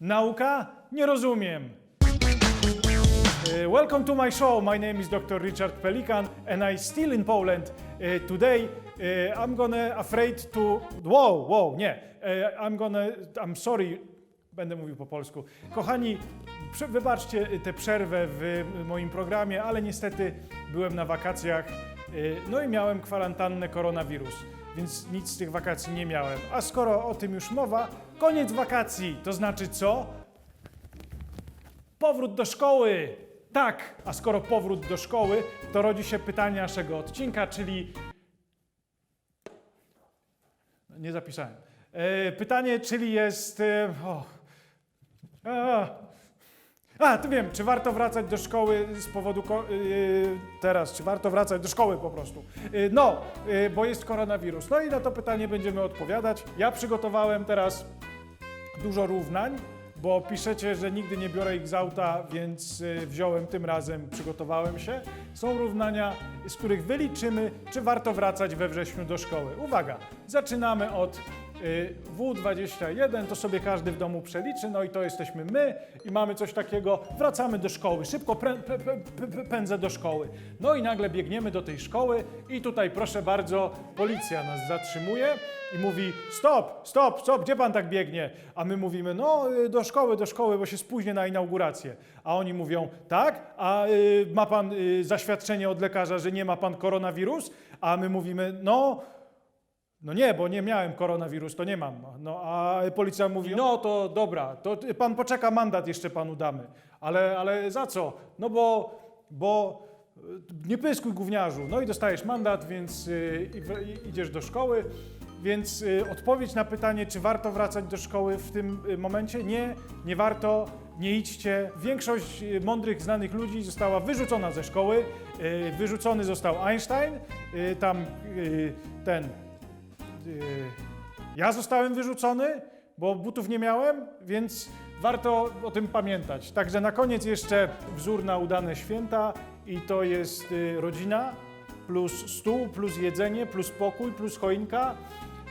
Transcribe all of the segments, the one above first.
Nauka? Nie rozumiem. Uh, welcome to my show. My name is Dr. Richard Pelikan, and I still in Poland. Uh, today, uh, I'm gonna afraid to. Wow, wow, nie. Uh, I'm gonna. I'm sorry. Będę mówił po polsku. Kochani, wybaczcie tę przerwę w moim programie, ale niestety byłem na wakacjach. No i miałem kwarantannę koronawirus, więc nic z tych wakacji nie miałem. A skoro o tym już mowa, koniec wakacji. To znaczy co? Powrót do szkoły! Tak, a skoro powrót do szkoły, to rodzi się pytanie naszego odcinka, czyli. Nie zapisałem. E, pytanie, czyli jest. E, o. a, tu wiem, czy warto wracać do szkoły z powodu. Yy, teraz, czy warto wracać do szkoły po prostu? Yy, no, yy, bo jest koronawirus. No i na to pytanie będziemy odpowiadać. Ja przygotowałem teraz dużo równań, bo piszecie, że nigdy nie biorę ich z auta, więc y, wziąłem tym razem, przygotowałem się. Są równania, z których wyliczymy, czy warto wracać we wrześniu do szkoły. Uwaga, zaczynamy od W21, to sobie każdy w domu przeliczy, no i to jesteśmy my i mamy coś takiego, wracamy do szkoły, szybko prę, pędzę do szkoły. No i nagle biegniemy do tej szkoły i tutaj proszę bardzo, policja nas zatrzymuje i mówi stop, stop, stop, gdzie pan tak biegnie? A my mówimy no y, do szkoły, do szkoły, bo się spóźnię na inaugurację. A oni mówią tak, a y, ma pan y, zaświadczenie od lekarza, że nie ma pan koronawirus? A my mówimy no no nie, bo nie miałem koronawirus, to nie mam. No a policja mówi, no to dobra, to pan poczeka, mandat jeszcze panu damy. Ale, ale za co? No bo, bo y, nie pyskuj gówniarzu. No i dostajesz mandat, więc y, i idziesz do szkoły. Więc y, odpowiedź na pytanie, czy warto wracać do szkoły w tym y, momencie? Nie, nie warto, nie idźcie. Większość y, mądrych, znanych ludzi została wyrzucona ze szkoły. Y, Wyrzucony został Einstein, y, tam y, ten Ja zostałem wyrzucony, bo butów nie miałem, więc warto o tym pamiętać. Także na koniec jeszcze wzór na udane święta i to jest y, rodzina, plus stół, plus jedzenie, plus pokój, plus choinka.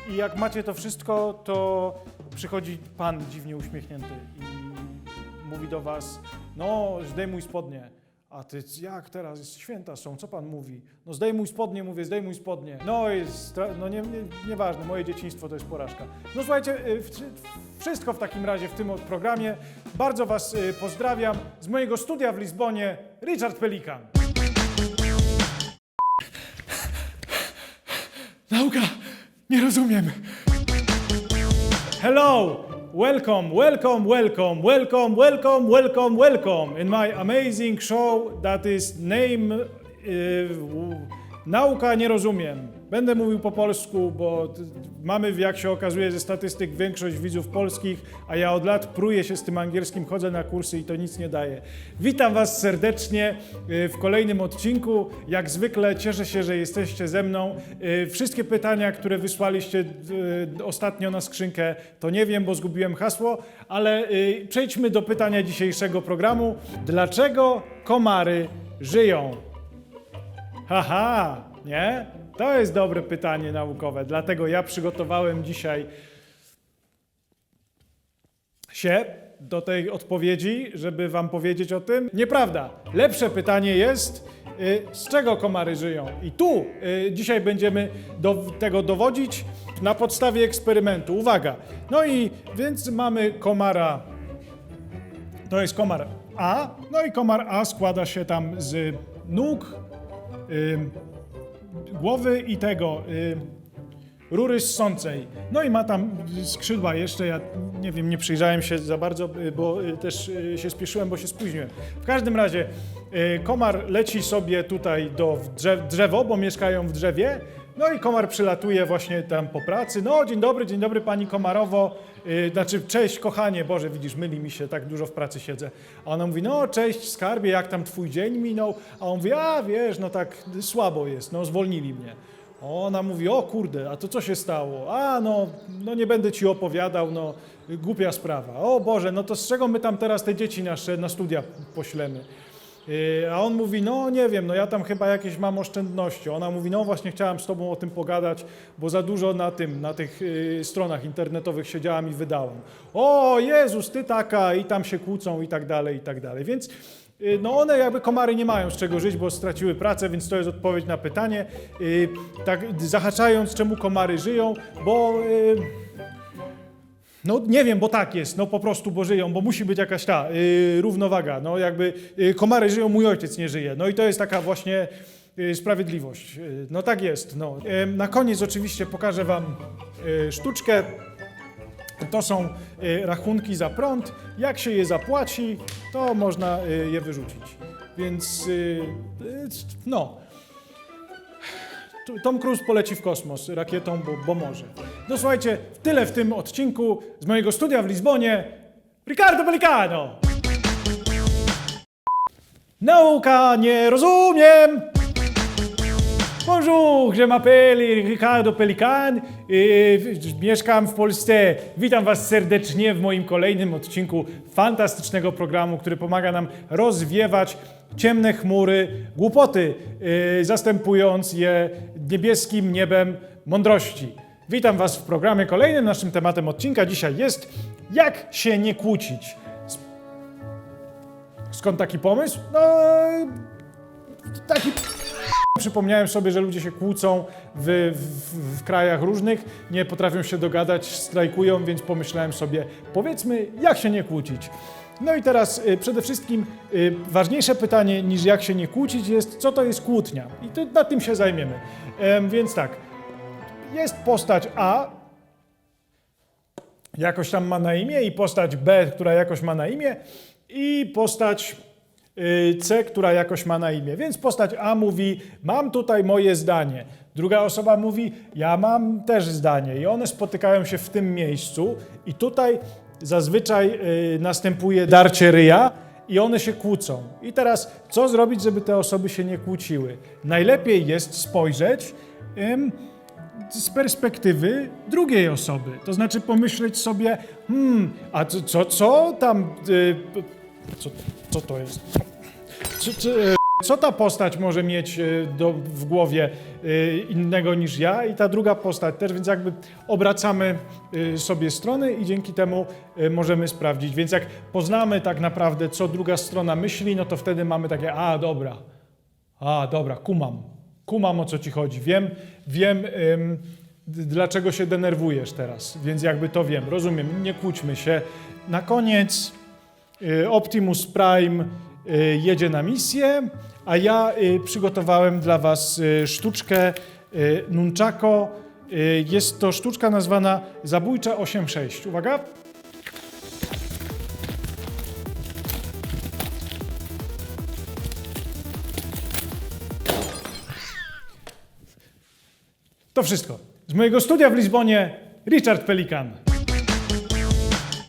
I jak macie to wszystko, to przychodzi pan dziwnie uśmiechnięty i mówi do was, no zdejmuj spodnie. A ty, jak teraz święta są, co pan mówi? No zdejmuj spodnie, mówię, zdejmuj spodnie. No jest, no nie, nie, nieważne, moje dzieciństwo to jest porażka. No słuchajcie, y, wszystko w takim razie w tym programie. Bardzo was y, pozdrawiam. Z mojego studia w Lizbonie, Richard Pelikan. Nauka! Nie rozumiem. Hello, welcome, welcome, welcome, welcome, welcome, welcome, welcome in my amazing show that is name uh, w- Nauka nie rozumiem. Będę mówił po polsku, bo mamy, jak się okazuje ze statystyk, większość widzów polskich, a ja od lat pruję się z tym angielskim, chodzę na kursy i to nic nie daje. Witam Was serdecznie y, w kolejnym odcinku. Jak zwykle cieszę się, że jesteście ze mną. Y, Wszystkie pytania, które wysłaliście y, ostatnio na skrzynkę, to nie wiem, bo zgubiłem hasło, ale przejdźmy do pytania dzisiejszego programu. Dlaczego komary żyją? Haha, nie? To jest dobre pytanie naukowe, dlatego ja przygotowałem dzisiaj się do tej odpowiedzi, żeby wam powiedzieć o tym. Nieprawda. Lepsze pytanie jest, y, z czego komary żyją? I tu y, dzisiaj będziemy do tego dowodzić na podstawie eksperymentu. Uwaga. No i więc mamy komara to jest komar A. No i komar A składa się tam z nóg, ym, głowy i tego ym, rury ssącej. No i ma tam skrzydła jeszcze, ja nie wiem, nie przyjrzałem się za bardzo, y, bo y, też y, się spieszyłem, bo się spóźniłem. W każdym razie y, komar leci sobie tutaj do drzew, drzewo, bo mieszkają w drzewie. No i komar przylatuje właśnie tam po pracy. No, dzień dobry, dzień dobry pani Komarowo. Yy, znaczy, cześć kochanie, Boże, widzisz, myli mi się, tak dużo w pracy siedzę. A ona mówi, no cześć skarbie, jak tam twój dzień minął? A on mówi, a wiesz, no tak słabo jest, no zwolnili mnie. Ona mówi, o kurde, a to co się stało? A no, no nie będę ci opowiadał, no głupia sprawa. O Boże, no to z czego my tam teraz te dzieci nasze na studia poślemy? Yy, A on mówi, no nie wiem, no ja tam chyba jakieś mam oszczędności. Ona mówi, no właśnie chciałam z tobą o tym pogadać, bo za dużo na tym, na tych yy, stronach internetowych siedziałam i wydałam. O Jezus, ty taka i tam się kłócą i tak dalej, i tak dalej. Więc yy, no one jakby komary nie mają z czego żyć, bo straciły pracę, więc to jest odpowiedź na pytanie. Tak zahaczając, czemu komary żyją, bo... No nie wiem, bo tak jest, no po prostu, bo żyją, bo musi być jakaś ta yy, równowaga. No jakby yy, komary żyją, mój ojciec nie żyje. No i to jest taka właśnie yy, sprawiedliwość. Yy, no tak jest. No. Yy, na koniec oczywiście pokażę Wam yy, sztuczkę. To są yy, rachunki za prąd. Jak się je zapłaci, to można yy, je wyrzucić. Więc yy, yy, no. Tom Cruise poleci w kosmos rakietą, bo, bo może. No słuchajcie, tyle w tym odcinku z mojego studia w Lizbonie. Ricardo Pelicano! Nauka, nie rozumiem! Bonjour, je m'appelle Ricardo Pelican. Yy, mieszkam w Polsce. Witam Was serdecznie w moim kolejnym odcinku fantastycznego programu, który pomaga nam rozwiewać ciemne chmury głupoty, yy, zastępując je niebieskim niebem mądrości. Witam Was w programie kolejnym. Naszym tematem odcinka dzisiaj jest jak się nie kłócić. Skąd taki pomysł? No, taki Przypomniałem sobie, że ludzie się kłócą w, w, w krajach różnych, nie potrafią się dogadać, strajkują, więc pomyślałem sobie, powiedzmy, jak się nie kłócić. No i teraz y, przede wszystkim y, ważniejsze pytanie niż jak się nie kłócić jest, co to jest kłótnia. I to, nad tym się zajmiemy. Em, więc tak, jest postać A, jakoś tam ma na imię, i postać B, która jakoś ma na imię, i postać y, C, która jakoś ma na imię. Więc postać A mówi: Mam tutaj moje zdanie. Druga osoba mówi: Ja mam też zdanie. I one spotykają się w tym miejscu, i tutaj zazwyczaj y, następuje darcie ryja. I one się kłócą. I teraz, co zrobić, żeby te osoby się nie kłóciły? Najlepiej jest spojrzeć z perspektywy drugiej osoby. To znaczy pomyśleć sobie, hmm, a co, co, tam, y, co, co to jest? Co, co, e, co ta postać może mieć e, do, w głowie e, innego niż ja i ta druga postać też, więc jakby obracamy e, sobie strony i dzięki temu możemy sprawdzić. Więc jak poznamy tak naprawdę, co druga strona myśli, no to wtedy mamy takie, a dobra, a, dobra, kumam. Kumam o co ci chodzi. Wiem, wiem, ym, dlaczego się denerwujesz teraz, więc jakby to wiem. Rozumiem, nie kłóćmy się. Na koniec Optimus Prime jedzie na misję, a ja y, przygotowałem dla Was y, sztuczkę y, Nunchako. Y, Jest to sztuczka nazwana Zabójcza 8.6. Uwaga! To wszystko. Z mojego studia w Lizbonie Richard Pelikan.